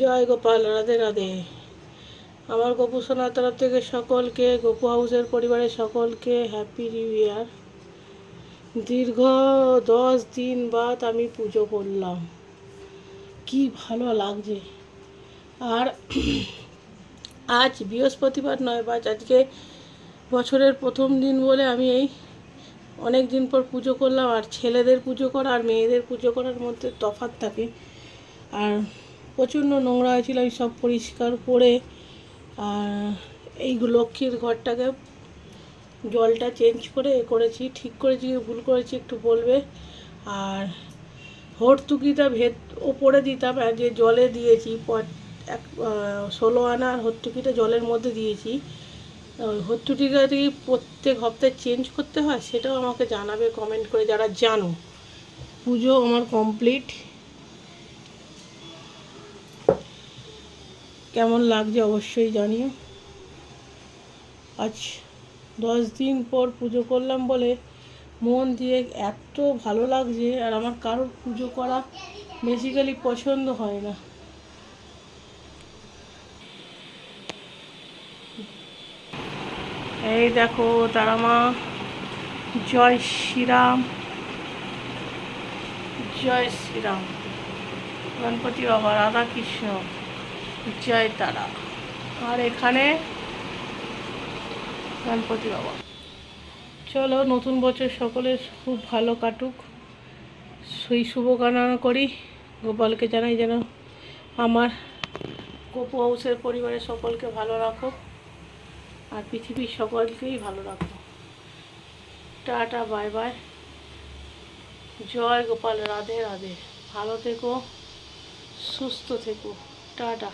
জয় গোপাল, রাধে রাধে। আমার গোপু সোনার তরফ থেকে সকলকে, গোপু হাউসের পরিবারের সকলকে হ্যাপি নিউ ইয়ার দীর্ঘ দশ দিন বাদ আমি পুজো করলাম। কি ভালো লাগছে। আর আজ বৃহস্পতিবার নয় বাজ, আজকে বছরের প্রথম দিন বলে আমি এই অনেক দিন পর পুজো করলাম। আর ছেলেদের পুজো করা আর মেয়েদের পুজো করার মধ্যে তফাৎ থাকে। আর প্রচণ্ড নোংরা হয়েছিল, আমি সব পরিষ্কার করে আর এই লক্ষ্মীর ঘরটাকে জলটা চেঞ্জ করে করেছি, ঠিক করেছি ভুল করেছি একটু বলবে? আর হর্তুকিটা ভেদ, ওপরে দিতাম যে জলে দিয়েছি এক ষোলো আনা আর হর্তুকিটা জলের মধ্যে দিয়েছি। কি প্রত্যেক হপ্তাহে চেঞ্জ করতে হয়, সেটাও আমাকে জানাবে, কমেন্ট করে, যারা জানো। পুজো আমার কমপ্লিট। কেমন লাগছে অবশ্যই জানিও। আজ দশ দিন পর পুজো করলাম বলে মন দিয়ে এত ভালো লাগছে আর আমার কারোর পুজো করা বেসিক্যালি পছন্দ হয় না। এই দেখো তারা মা জয় শ্রীরাম জয় শ্রীরাম। গণপতি বাবা রাধা কৃষ্ণ জয় তারা আর এখানে গণপতি বাবা। চলো, নতুন বছর সকলের খুব ভালো কাটুক। সেই শুভকামনা করি। গোপালকে জানাই যেন আমার গোপু হাউসের পরিবারের সকলকে ভালো রাখো আর পৃথিবীর সকলকেই ভালো রাখো। Ta ta, bye bye. জয় গোপাল, রাধে রাধে। ভালো থেকো, সুস্থ থেকো। টাটা।